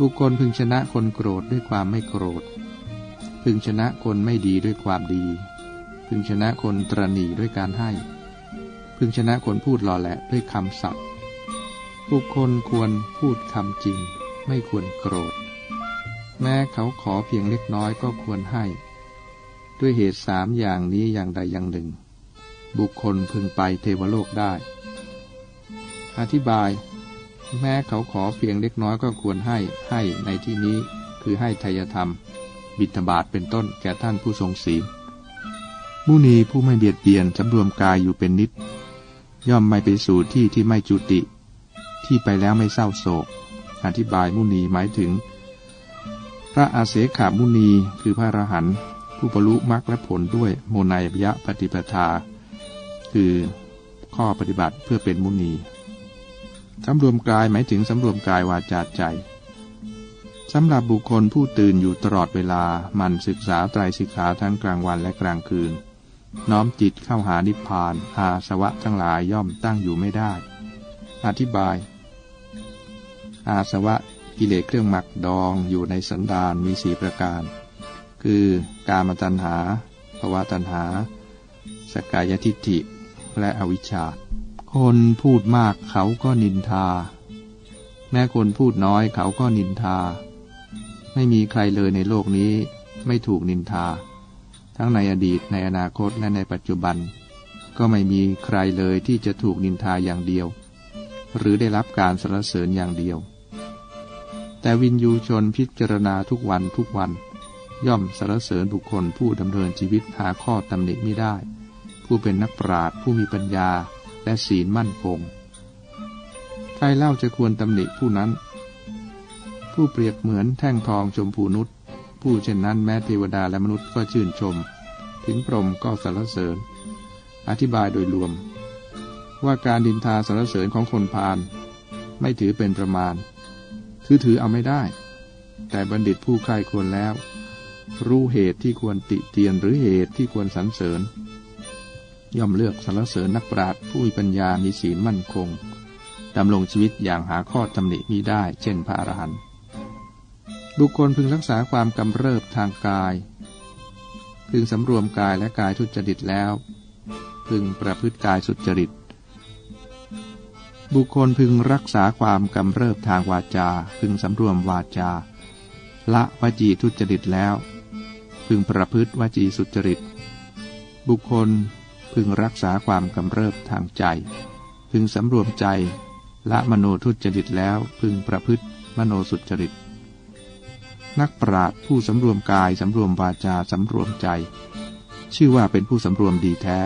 บุคคลพึงชนะคนโกรธด้วยความไม่โกรธ พึงชนะคนไม่ดีด้วยความดี พึงชนะคนตรณีด้วยการให้ พึงชนะคนพูดหล่อแหละด้วยคำสัตย์บุคคลควรพูดคำจริง ไม่ควรโกรธ แม้เขาขอเพียงเล็กน้อยก็ควรให้ ด้วยเหตุสามอย่างนี้อย่างใดอย่างหนึ่ง บุคคลพึงไปเทวโลกได้ อธิบาย แม้เขาขอเพียงเล็กน้อยก็ควรให้ให้ในที่นี้คือให้ทายธรรม บิณฑบาตเป็นต้นแก่ท่านผู้ทรงศีลมุนีผู้ไม่เบียดเบียนสำรวมกายอยู่เป็นนิด ย่อมไม่ไปสู่ที่ที่ไม่จุติ ที่ไปแล้วไม่เศร้าโศก อธิบายมุนีหมายถึง พระอาเสขามุนีคือพระอรหันต์ผู้บรรลุมรรคและผลด้วยโมนายยะปฏิปทา คือข้อปฏิบัติเพื่อเป็นมุนี สำรวมกายหมายถึงสำรวมกายวาจาใจสำหรับบุคคลผู้ตื่นอยู่ตลอดเวลามันศึกษาไตรสิกขาทั้งกลางวันและกลางคืน น้อมจิตเข้าหานิพพาน อาสวะทั้งหลายย่อมตั้งอยู่ไม่ได้ อธิบาย อาสวะกิเลสเครื่องหมักดองอยู่ในสันดานมีสีประการ คือกามตัณหาภวะตัณหา สกายทิฏฐิ และอวิชชา คนพูดมากเขาก็นินทา แม้คนพูดน้อยเขาก็นินทา ไม่มีใครเลยในโลกนี้ไม่ถูกนินทา ทั้งในอดีตในอนาคตและในปัจจุบัน ก็ไม่มีใครเลยที่จะถูกนินทาอย่างเดียว หรือได้รับการสรรเสริญอย่างเดียว แต่วินยูชนพิจารณาทุกวันทุกวัน ย่อมสรรเสริญบุคคลผู้ดำเนินชีวิตหาข้อตำหนิไม่ได้ ผู้เป็นนักปราชญ์ผู้มีปัญญา และศีลมั่นคง ใครเล่าจะควรตำหนิผู้นั้น ผู้เปรียบเหมือนแท่งทองชมพูนุษผู้เช่นนั้นแม้เทวดาและมนุษย์ก็ชื่นชม ถึงพรหมก็สรรเสริญ อธิบายโดยรวม ว่าการดินทาสรรเสริญของคนพาลไม่ถือเป็นประมาณ คือถือเอาไม่ได้ แต่บัณฑิตผู้ใคร่ควรแล้ว รู้เหตุที่ควรติเตียนหรือเหตุที่ควรสรรเสริญ ย่อมเลือกสรรเสริญนักปราชญ์ผู้มีปัญญามีศีลมั่นคงดำรงชีวิตอย่างหาข้อตำหนิมิได้ เช่นพระอรหันต์บุคคลพึงรักษาความกำเริบทางกาย พึงสำรวมกายและกายทุจริตแล้ว พึงประพฤติกายสุจริต บุคคลพึงรักษาความกำเริบทางวาจา พึงสำรวมวาจา ละวจีทุจริตแล้ว พึงประพฤติวจีสุจริต บุคคล พึงรักษาความกำเริบทางใจ พึงสำรวมใจ ละมโนทุจริตแล้วพึงประพฤติมโนสุจริต นักปราชญ์ผู้สำรวมกายสำรวมวาจาสำรวมใจ ชื่อว่าเป็นผู้สำรวมดีแท้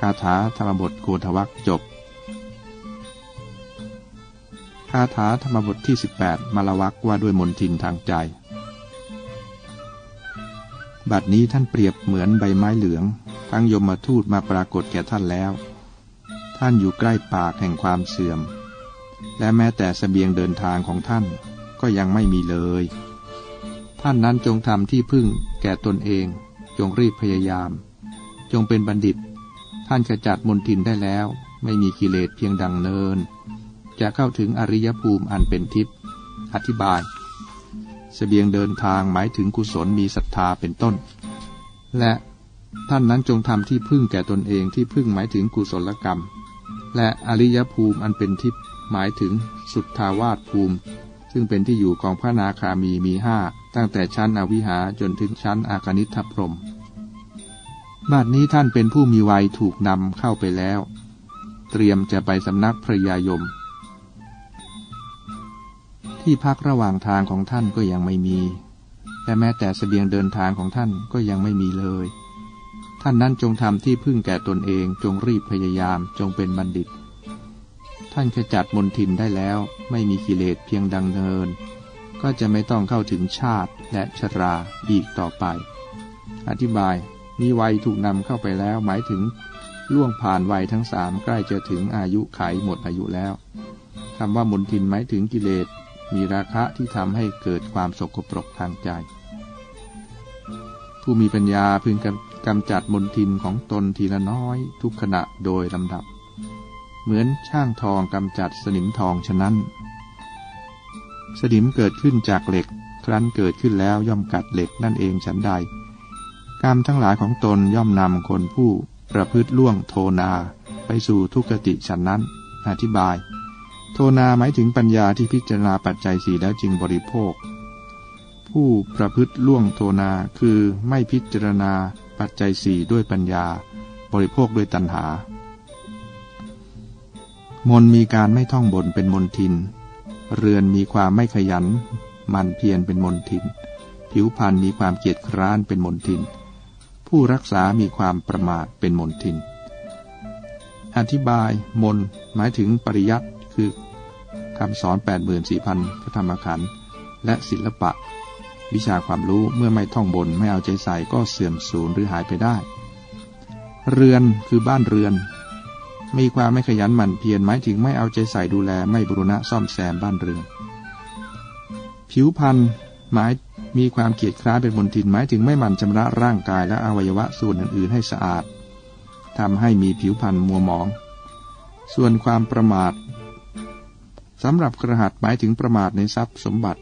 คาถาธรรมบทโกธวักจบคาถาธรรมบทที่ 18 มาลวักว่าด้วยมนทินทางใจ บัดนี้ท่านเปรียบเหมือนใบไม้เหลือง ทั้งยมมาทูตมาปรากฏแก่ท่านแล้ว ท่านอยู่ใกล้ปากแห่งความเสื่อม และแม้แต่สเสบียงเดินทางของท่านก็ยังไม่มีเลย ท่านนั้นจงทำที่พึ่งแก่ตนเอง จงรีบพยายาม จงเป็นบัณฑิต ท่านจะจัดมนทินได้แล้ว ไม่มีกิเลสเพียงดังเนิน จะเข้าถึงอริยภูมิอันเป็นทิพย์อธิบายสเสบียงเดินทางหมายถึงกุศลมีศรัทธาเป็นต้น และ ท่านนั้นจงทำที่พึ่งแก่ตนเองที่พึ่งหมายถึงกุศลกรรม และอริยภูมิอันเป็นทิพย์หมายถึงสุทธาวาสภูมิ ซึ่งเป็นที่อยู่ของพระนาคามีมีห้าตั้งแต่ชั้นอวิหาจนถึงชั้นอากนิทพรมบัดนี้ท่านเป็นผู้มีวัยถูกนำเข้าไปแล้ว เตรียมจะไปสำนักพระยายม ที่พักระหว่างทางของท่านก็ยังไม่มี และแม้แต่สเสบียงเดินทางของท่านก็ยังไม่มีเลย ท่านนั้นจงทำที่พึ่งแก่ตนเองจงรีบพยายามจงเป็นบัณฑิต ท่านขจัดมนทินได้แล้ว ไม่มีกิเลสเพียงดังเนิน ก็จะไม่ต้องเข้าถึงชาติและชราอีกต่อไป อธิบายมีวัยถูกนำเข้าไปแล้วหมายถึง ล่วงผ่านวัยทั้งสามใกล้จะถึงอายุไขหมดอายุแล้วคำว่ามนทินหมายถึงกิเลสมีราคะที่ทำให้เกิดความสกปรกทางใจ ผู้มีปัญญาพึงก กำจัดมนทินของตนทีละน้อยทุกขณะโดยลำดับ เหมือนช่างทองกำจัดสนิมทองฉะนั้น สนิมเกิดขึ้นจากเหล็ก ครั้นเกิดขึ้นแล้วย่อมกัดเหล็กนั่นเองฉันใด กรรมทั้งหลายของตนย่อมนำคนผู้ประพฤติล่วงโทนาไปสู่ทุกขติฉันนั้น อธิบาย โทนาหมายถึงปัญญาที่พิจารณาปัจจัยสี่แล้วจึงบริโภค ผู้ประพฤติล่วงโทนาคือไม่พิจารณา ปัจจัยสี่ด้วยปัญญา บริโภคด้วยตัณหา มนมีการไม่ท่องบนเป็นมนทิน เรือนมีความไม่ขยัน มันเพียรเป็นมนทิน ผิวพรรณมีความเกียจคร้านเป็นมนทิน ผู้รักษามีความประมาทเป็นมนทิน อธิบายมนหมายถึงปริยัติคือคำสอน 84,000พระธรรมขันธ์และศิลปะ วิชาความรู้เมื่อไม่ท่องบนไม่เอาใจใส่ก็เสื่อมสูญหรือหายไปได้ เรือนคือบ้านเรือน มีความไม่ขยันหมั่นเพียรหมายถึงไม่เอาใจใส่ดูแลไม่บรุณะซ่อมแซมบ้านเรือน ผิวพรรณหมายมีความเกียจคร้านเป็นมลทินหมายถึงไม่หมั่นชำระร่างกายและอวัยวะส่วนอื่นๆ ให้สะอาดทำให้มีผิวพรรณมัวหมอง ส่วนความประมาทสำหรับกระหัตหมายถึงประมาทในทรัพย์สมบัติ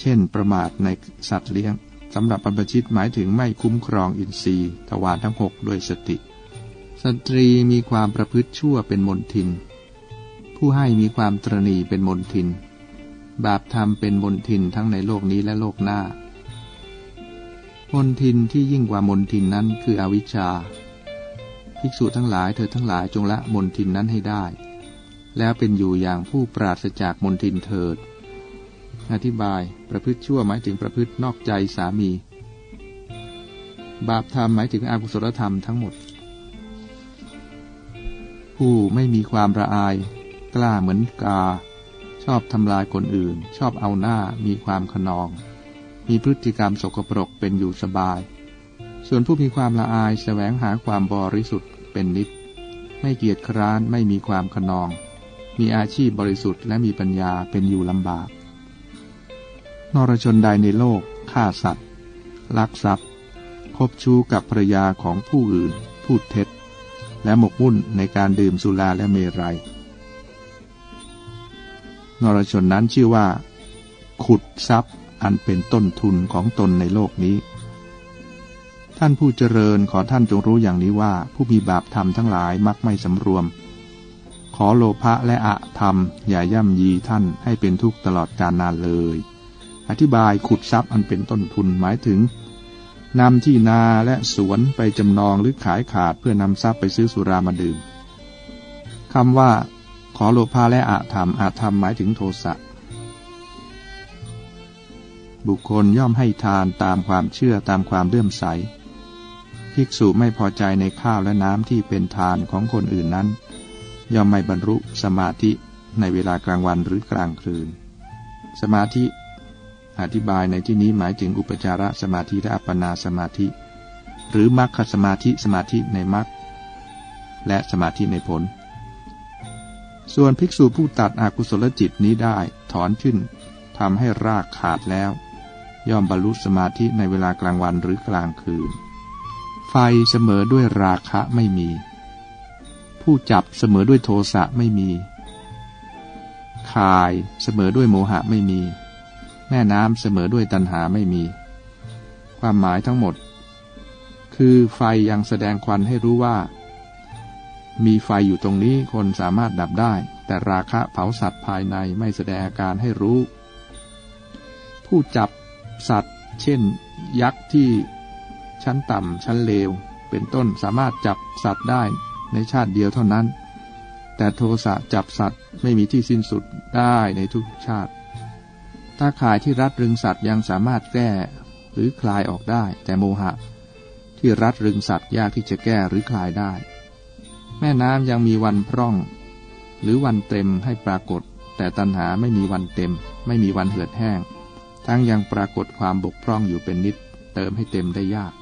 เช่น ประมาทในสัตว์เลี้ยงสำหรับบรรพชิตหมายถึงไม่คุ้มครองอินทรีย์ทวารทั้งหกด้วยสติ สตรีมีความประพฤติชั่วเป็นมนทิน ผู้ให้มีความตรณีเป็นมนทิน บาปธรรมเป็นมนทินทั้งในโลกนี้และโลกหน้ามนทินที่ยิ่งกว่ามนทินนั้นคืออวิชชา ภิกษุทั้งหลายเธอทั้งหลายจงละมนทินนั้นให้ได้ แล้วเป็นอยู่อย่างผู้ปราศจากมนทินเถิด อธิบายประพฤติชั่วหมายถึงประพฤตินอกใจสามี บาปธรรมหมายถึงอกุศลธรรมทั้งหมด ผู้ไม่มีความระอาย กล้าเหมือนกา ชอบทำลายคนอื่น ชอบเอาหน้ามีความขนอง มีพฤติกรรมสกปรกเป็นอยู่สบาย ส่วนผู้มีความละอายแสวงหาความบริสุทธิ์เป็นนิดไม่เกียจคร้านไม่มีความขนอง มีอาชีพบริสุทธิ์และมีปัญญาเป็นอยู่ลำบาก นรชนใดในโลกฆ่าสัตว์ ลักทรัพย์ คบชู้กับภรยาของผู้อื่น พูดเท็จ และหมกมุ่นในการดื่มสุราและเมรัย นรชนนั้นชื่อว่า ขุดทรัพย์อันเป็นต้นทุนของตนในโลกนี้ ท่านผู้เจริญขอท่านจงรู้อย่างนี้ว่าผู้มีบาปธรรมทั้งหลายมักไม่สำรวม ขอโลภะและอะธรรมอย่าย่ำยีท่านให้เป็นทุกข์ตลอดกาลนานเลย อธิบายขุดทรัพย์อันเป็นต้นทุนหมายถึงนำที่นาและสวนไปจำนองหรือขายขาดเพื่อนำทรัพย์ไปซื้อสุรามาดื่มคำว่า ขอโลภะและอะธรรมอะธรรมหมายถึงโทสะบุคคลย่อมให้ทานตามความเชื่อตามความเลื่อมใส ภิกษุไม่พอใจในข้าวและน้ำที่เป็นทานของคนอื่นนั้น ย่อมไม่บรรลุสมาธิในเวลากลางวันหรือกลางคืน สมาธิ อธิบายในที่นี้หมายถึงอุปจารสมาธิและอัปปนาสมาธิ หรือมรรคสมาธิสมาธิในมรรคและสมาธิในผล ส่วนภิกษุผู้ตัดอกุศลจิตนี้ได้ถอนขึ้นทำให้รากขาดแล้ว ย่อมบรรลุสมาธิในเวลากลางวันหรือกลางคืน ไฟเสมอด้วยราคะไม่มี ผู้จับเสมอด้วยโทสะไม่มีคายเสมอด้วยโมหะไม่มี แม่น้ำเสมอด้วยตัณหาไม่มี ความหมายทั้งหมด คือไฟยังแสดงควันให้รู้ว่า มีไฟอยู่ตรงนี้คนสามารถดับได้ แต่ราคะเผาสัตว์ภายในไม่แสดงอาการให้รู้ ผู้จับสัตว์ เช่น ยักษ์ที่ชั้นต่ำชั้นเลว เป็นต้นสามารถจับสัตว์ได้ในชาติเดียวเท่านั้น แต่โทสะจับสัตว์ไม่มีที่สิ้นสุดได้ในทุกชาติ ถ้าข่ายที่รัดรึงสัตว์ยังสามารถแก้หรือคลายออกได้ แต่โมหะ ที่รัดรึงสัตว์ยากที่จะแก้หรือคลายได้ แม่น้ำยังมีวันพร่อง หรือวันเต็มให้ปรากฏ แต่ตัณหาไม่มีวันเต็ม ไม่มีวันเหือดแห้ง ทั้งยังปรากฏความบกพร่องอยู่เป็นนิด เติมให้เต็มได้ยาก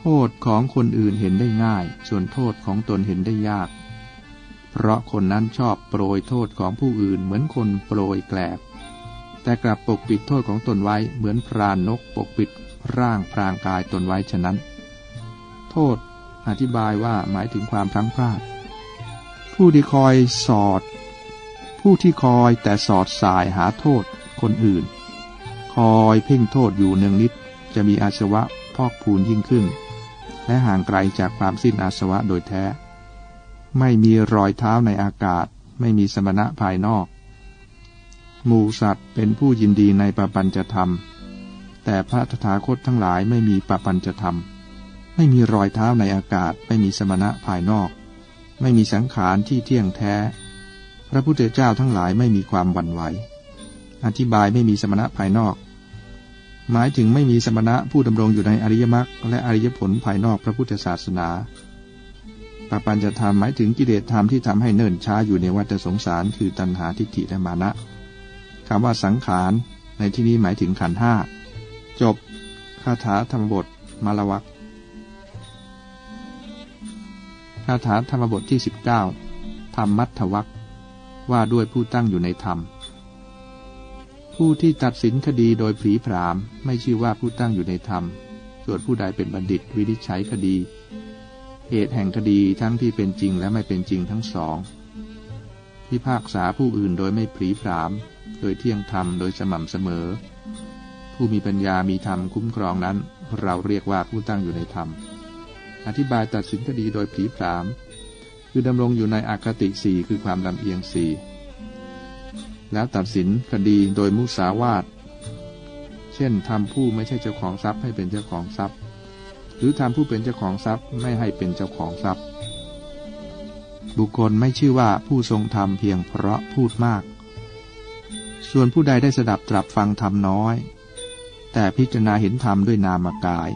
โทษของคนอื่นเห็นได้ง่าย ส่วนโทษของตนเห็นได้ยาก เพราะคนนั้นชอบโปรยโทษของผู้อื่นเหมือนคนโปรยแกลบ แต่กลับปกปิดโทษของตนไว้เหมือนพรานนกปกปิดร่างพรางกายตนไว้ฉะนั้น โทษอธิบายว่าหมายถึงความพลั้งพลาด ผู้ที่คอยสอด ผู้ที่คอยแต่สอดสายหาโทษคนอื่น คอยเพ่งโทษอยู่เนืองนิดจะมีอาสวะพอกพูนยิ่งขึ้น และห่างไกลจากความสิ้นอาสวะโดยแท้ ไม่มีรอยเท้าในอากาศ ไม่มีสมณะภายนอก หมูสัตว์เป็นผู้ยินดีในปปัญจะธรรม แต่พระตถาคตทั้งหลายไม่มีปปัญจะธรรม ไม่มีรอยเท้าในอากาศ ไม่มีสมณะภายนอก ไม่มีสังขารที่เที่ยงแท้ พระพุทธเจ้าทั้งหลายไม่มีความหวั่นไหว อธิบายไม่มีสมณะภายนอก หมายถึงไม่มีสมณะผู้ดำรงอยู่ในอริยมรรคและอริยผลภายนอกพระพุทธศาสนาปปัญจะธรรมหมายถึงกิเลสธรรมที่ทำให้เนิ่นช้าอยู่ในวัฏสงสาร คือตัณหาทิฏฐิและมานะ คำว่าสังขาร ในที่นี้หมายถึงขันห้า จบคาถาธรรมบทมาลวักคาถาธรรมบทที่ 19ธรรมมัทวักว่าด้วยผู้ตั้งอยู่ในธรรม ผู้ที่ตัดสินคดีโดยผีผามไม่ชื่อว่าผู้ตั้งอยู่ในธรรม ส่วนผู้ใดเป็นบัณฑิตวินิจฉัยคดี เหตุแห่งคดีทั้งที่เป็นจริงและไม่เป็นจริงทั้งสองพิพากษาผู้อื่นโดยไม่ผีผาม โดยเที่ยงธรรมโดยสม่ำเสมอ ผู้มีปัญญามีธรรมคุ้มครองนั้น เราเรียกว่าผู้ตั้งอยู่ในธรรม อธิบายตัดสินคดีโดยผีผาม คือดำรงอยู่ในอคติสี่คือความลำเอียงสี่แล้วตัดสินคดีโดยมุสาวาทเช่นทำผู้ไม่ใช่เจ้าของทรัพย์ให้เป็นเจ้าของทรัพย์ หรือทำผู้เป็นเจ้าของทรัพย์ไม่ให้เป็นเจ้าของทรัพย์ บุคคลไม่ชื่อว่าผู้ทรงธรรมเพียงเพราะพูดมาก ส่วนผู้ใดได้สดับตรับฟังธรรมน้อย แต่พิจารณาเห็นธรรมด้วยนามกาย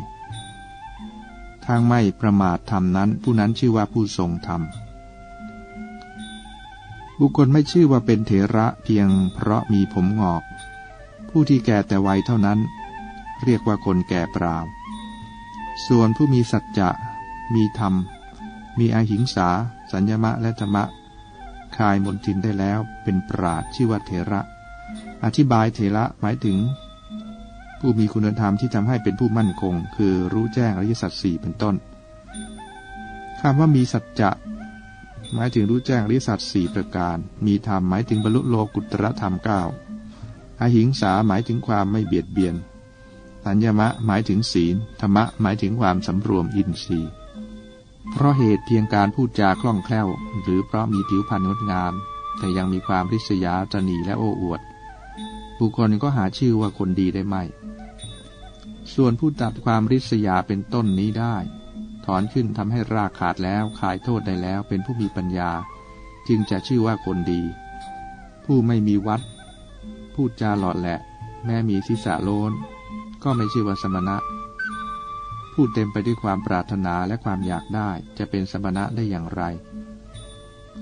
ทางไม่ประมาทธรรมนั้น ผู้นั้นชื่อว่าผู้ทรงธรรม บุคคลไม่ชื่อว่าเป็นเถระเพียงเพราะมีผมงอก ผู้ที่แก่แต่วัยเท่านั้น เรียกว่าคนแก่ปล่าส่วนผู้มีสัจจะมีธรรม มีอาหิงสา สัญญมะและธรรมะคายมนทินได้แล้วเป็นปราดชื่อว่าเถระ อธิบายเถระหมายถึง ผู้มีคุณธรรมที่ทำให้เป็นผู้มั่นคง คือรู้แจ้งอริยสัจสี่เป็นต้นคำว่ามีสัจจะหมายถึงรู้แจ้งอริยสัจสี่ประการ มีธรรมหมายถึงบรรลุโลกุตรธรรมเก้าอหิงสาหมายถึงความไม่เบียดเบียนสัญญมะหมายถึงศีล ธรรมะหมายถึงความสำรวมอินทรีย์ เพราะเหตุเพียงการพูดจาคล่องแคล่ว หรือเพราะมีผิวพรรณงดงาม แต่ยังมีความริษยาตนีและโอ้อวด บุคคลก็หาชื่อว่าคนดีได้ไม่ ส่วนผู้ตัดความริษยาเป็นต้นนี้ได้ ถอนขึ้นทำให้รากขาดแล้วขายโทษได้แล้วเป็นผู้มีปัญญา จึงจะชื่อว่าคนดี ผู้ไม่มีวัด พูดจาหลอดแหละ แม้มีศีรษะโลนก็ไม่ชื่อว่าสมณะพูดเต็มไปด้วยความปรารถนาและความอยากได้จะเป็นสมณะได้อย่างไร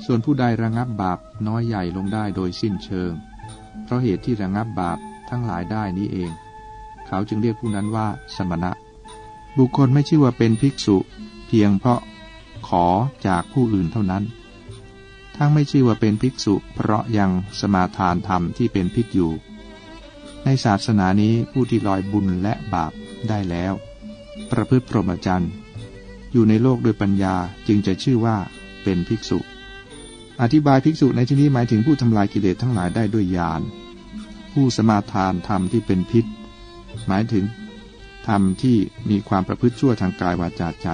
ส่วนผู้ใดระงับบาปน้อยใหญ่ลงได้โดยสิ้นเชิง เพราะเหตุที่ระงับบาปทั้งหลายได้นี้เอง เขาจึงเรียกผู้นั้นว่าสมณะ บุคคลไม่ชื่อว่าเป็นภิกษุ เพียงเพราะขอจากผู้อื่นเท่านั้น ทั้งไม่ชื่อว่าเป็นภิกษุ เพราะยังสมาทานธรรมที่เป็นพิษอยู่ ในศาสนานี้ผู้ที่ลอยบุญและบาปได้แล้ว ประพฤติพรหมจรรย์อยู่ในโลกโดยปัญญาจึงจะชื่อว่าเป็นภิกษุ อธิบายภิกษุในที่นี้หมายถึงผู้ทำลายกิเลสทั้งหลายได้ด้วยญาณ ผู้สมาทานธรรมที่เป็นพิษ หมายถึงธรรมที่มีความประพฤติชั่วทางกายวาจาใจ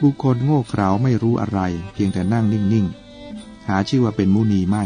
บุคคลโง่เขลาไม่รู้อะไร เพียงแต่นั่งนิ่งๆ หาชื่อว่าเป็นมุนีไม่